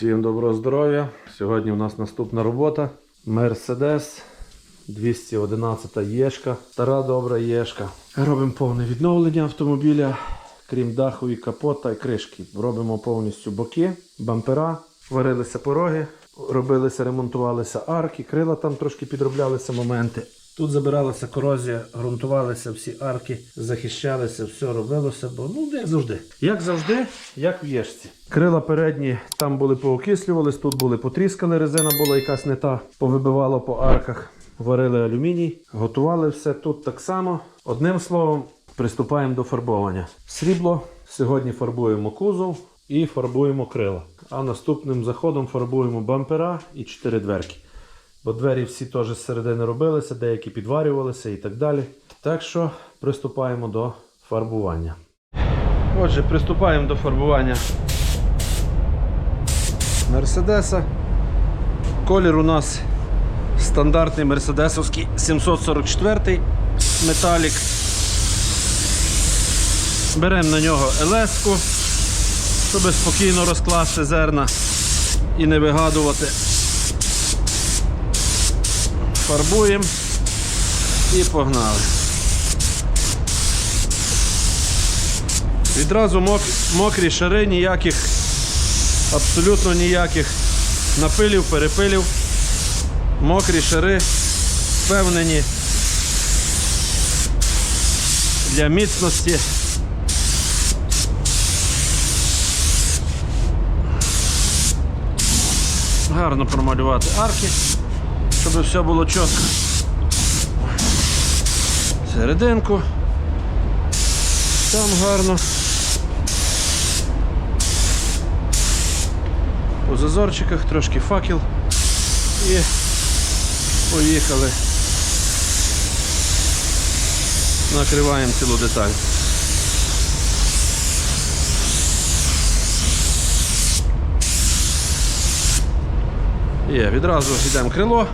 Всім доброго здоров'я. Сьогодні у нас наступна робота. Мерседес 211 єшка. Стара добра єшка. Робимо повне відновлення автомобіля, крім даху і капота і кришки. Робимо повністю боки, бампера, варилися пороги, робилися, ремонтувалися арки, крила там трошки підроблялися моменти. Тут забиралася корозія, ґрунтувалися всі арки, захищалися, все робилося, бо ну як завжди. Як завжди, як в єшці. Крила передні там були поокислювались, тут були потріскали, резина була якась не та, повибивало по арках. Варили алюміній, готували все тут так само. Одним словом, приступаємо до фарбовання. Срібло. Сьогодні фарбуємо кузов і фарбуємо крила. А наступним заходом фарбуємо бампера і чотири дверки. Бо двері всі теж середини робилися, деякі підварювалися і так далі. Так що приступаємо до фарбування. Отже, приступаємо до фарбування Мерседеса. Колір у нас стандартний мерседесовський 744 металік. Беремо на нього елеску, щоб спокійно розкласти зерна і не вигадувати. Фарбуємо і погнали. Відразу мок- мокрі шари, ніяких, абсолютно ніяких напилів, перепилів. Мокрі шари впевнені для міцності. Гарно промалювати арки, щоб все було чітко. Серединку. Там гарно. По зазорчиках трошки факел і поїхали. Накриваємо цілу деталь. Є, відразу йдемо крило.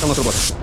Там у нас робота.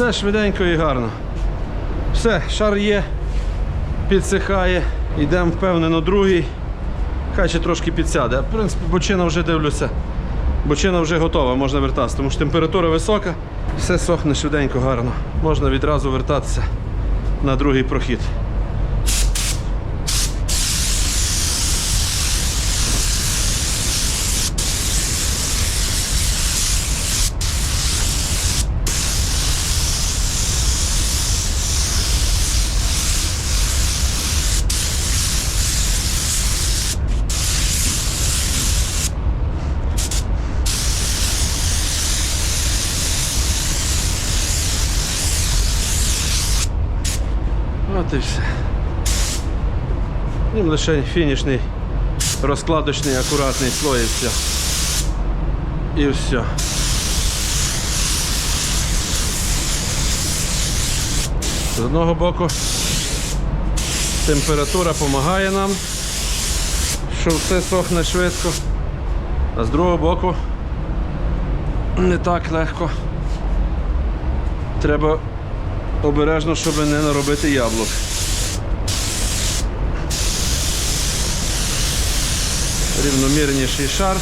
Все швиденько і гарно. Все, шар є, підсихає. Йдемо впевнено другий. Хай ще трошки підсяде. В принципі, бочина вже дивлюся. Бочина вже готова, можна вертатися, тому що температура висока, все сохне швиденько, гарно. Можна відразу вертатися на другий прохід. От і все. Їм лише фінішний розкладочний акуратний слой і все. І все. З одного боку температура допомагає нам, що все сохне швидко, а з другого боку не так легко. Треба обережно, щоб не наробити яблук. Рівномірніший шар,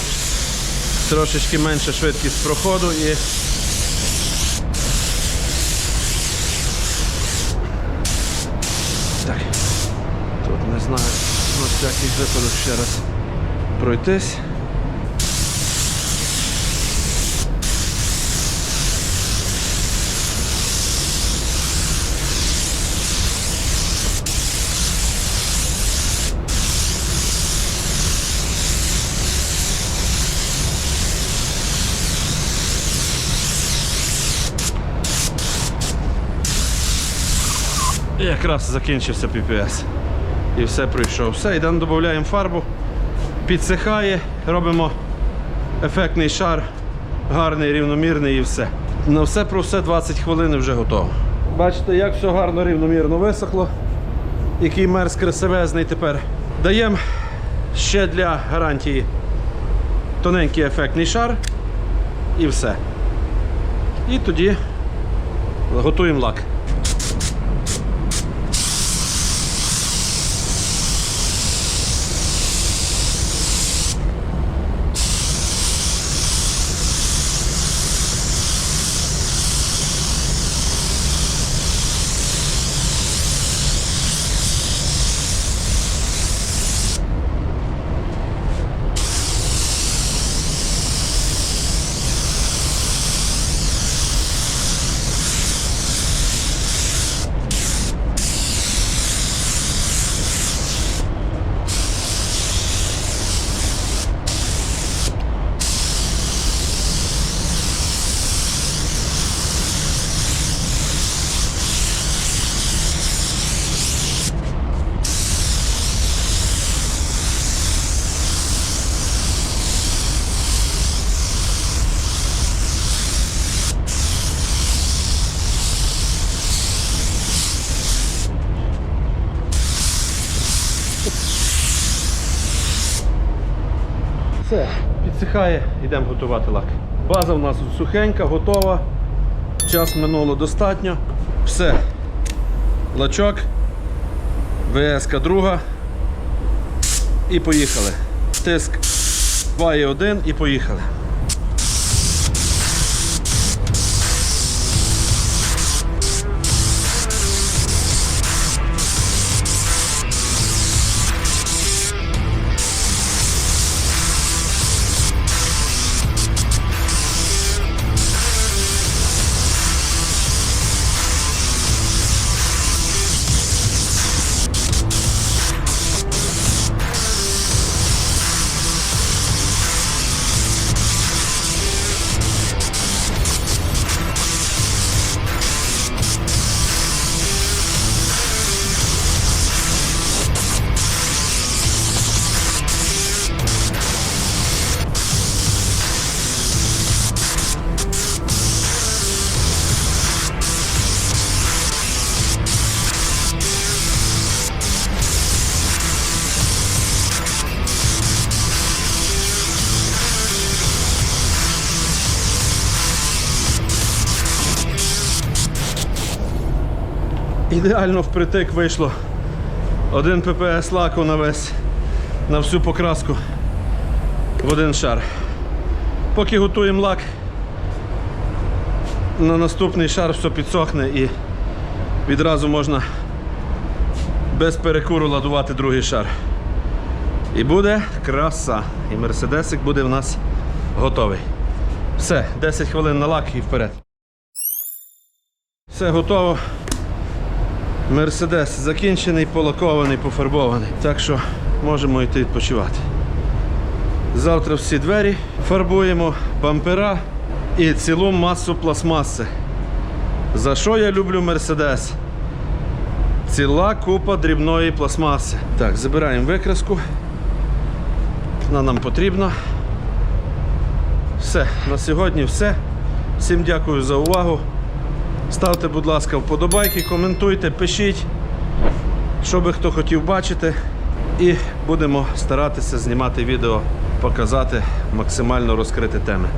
трошечки менша швидкість проходу і так. Тут не знаю, на всякий випадок ще раз пройтись. Якраз закінчився PPS. І все пройшов. Все, йдемо додаємо фарбу, підсихає, робимо ефектний шар, гарний, рівномірний і все. На все про все 20 хвилин і вже готово. Бачите, як все гарно, рівномірно висохло. Який мерз красивезний тепер. Даємо ще для гарантії тоненький ефектний шар і все. І тоді готуємо лак. Все, підсихає, йдемо готувати лак. База в нас сухенька, готова. Час минуло достатньо. Все. Лачок, ВСК друга. І поїхали. Тиск 2,1 і поїхали. Ідеально впритик вийшло. Один ППС лаку на весь, на всю покраску в один шар. Поки готуємо лак, на наступний шар все підсохне і відразу можна без перекуру ладувати другий шар. І буде краса. І мерседесик буде в нас готовий. Все, 10 хвилин на лак і вперед. Все готово. Мерседес закінчений, полакований, пофарбований. Так що можемо йти відпочивати. Завтра всі двері фарбуємо, бампера і цілу масу пластмаси. За що я люблю Мерседес? Ціла купа дрібної пластмаси. Так, забираємо викраску. Вона нам потрібна. Все, на сьогодні все. Всім дякую за увагу. Ставте, будь ласка, вподобайки, коментуйте, пишіть, що би хто хотів бачити. І будемо старатися знімати відео, показати максимально розкрити теми.